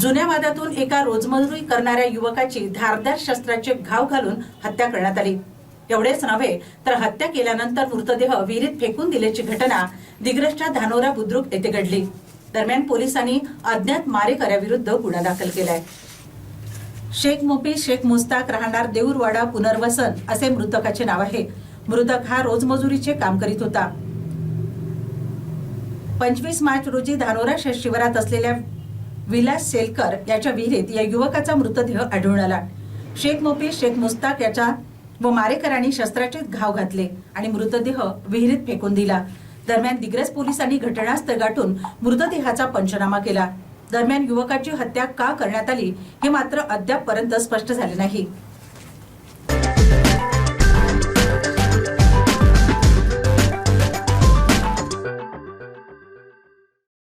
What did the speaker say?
जुन्या वादातून एका रोजमजुरी करणाऱ्या युवकाची धारदार शस्त्राचे घाव घालून हत्या करण्यात आली. एवढेच नव्हे तर हत्या केल्यानंतर मृतदेह विहिरीत फेकून दिल्याची घटना दिग्रसच्या धानोरा बुद्रुक येथे घडली. दरम्यान पोलिसांनी अज्ञात मारेकऱ्याविरुद्ध गुन्हा दाखल केलाय. शेख मोपी शेख मुस्ताक राहणार देऊरवाडा पुनर्वसन असे मृतकाचे नाव आहे. मृतक हा रोजमजुरीचे काम करीत होता. पंचवीस मार्च रोजी धानोरा शिवारात असलेल्या विलास सेलकर याच्या विहिरीत या युवकाचा मृतदेह आढळून आला. शेख मोपी शेख मुस्ताक याच्या व मारेकरांनी शस्त्राचे घाव घातले आणि मृतदेह विहिरीत फेकून दिला. दरम्यान दिग्रस पोलिसांनी घटनास्थळ गाठून मृतदेहाचा पंचनामा केला. दरम्यान युवकाची हत्या का करण्यात आली हे मात्र अद्यापपर्यंत स्पष्ट झाले नाही.